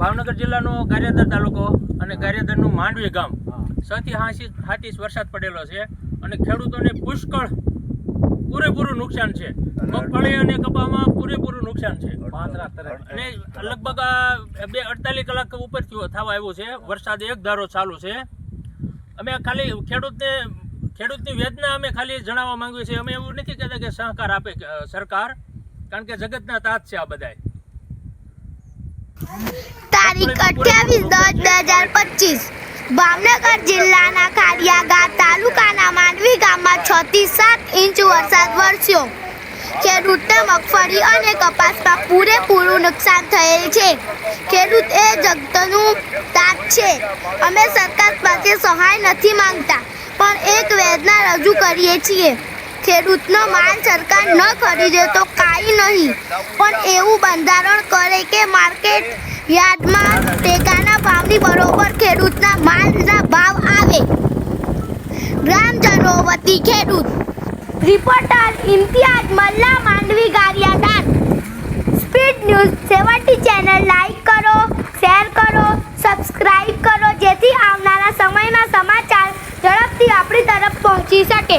ભાવનગર જિલ્લાનો ગારિયાદર તાલુકો અને ગારિયાદરનું માંડવી ગામ. સૌથી હાંસી હાટીસ વરસાદ પડેલો છે અને ખેડૂતોને પુષ્કળ પૂરેપૂરું નુકસાન છે. મગફળી અને કપામાં પૂરેપૂરું નુકસાન છે. અને લગભગ આ બે અડતાલીસ કલાક ઉપર થવા આવ્યું છે. વરસાદ એક ધારો ચાલુ છે. અમે ખાલી ખેડૂતને ખેડૂતની વેદના અમે ખાલી જણાવવા માંગીએ છીએ. અમે એવું નથી કહેતા કે સહકાર આપે સરકાર. કારણ કે જગતના તાત છે આ બધાય. તારીખ અઠ્યાવીસ દસ બે હજાર પચીસ. ભાવનગર જિલ્લાના ખાડિયાગા તાલુકાના માંડવી ગામમાં છ થી સાત ઇંચ વરસાદ વરસ્યો. ખેડૂતને મગફળી અને કપાસમાં પૂરેપૂરું નુકસાન થયેલ છે. ખેડૂત એ જગતનું તાત છે. અમે સરકાર પાસે સહાય નથી માંગતા, પણ એક વેદના રજૂ કરીએ છીએ. ખેડૂતનો માલ સરકાર ન ખરીદે તો કાંઈ નહીં. પણ એવું બંધારણ કરે કે માર્કેટ યાર્ડમાં ટેકાના ભાવની બરોબર ખેડૂતના માલના ભાવ આવે. ગ્રામજનો વતી ખેડૂત. Reporter Imtiyaz Malla Mandvi ગારિયાદાન speed news seventy channel like કરો, શેર કરો સબસ્ક્રાઈબ કરો, જેથી આવનારા સમયમાં સમાચાર ઝડપથી આપણી તરફ પહોંચી શકે.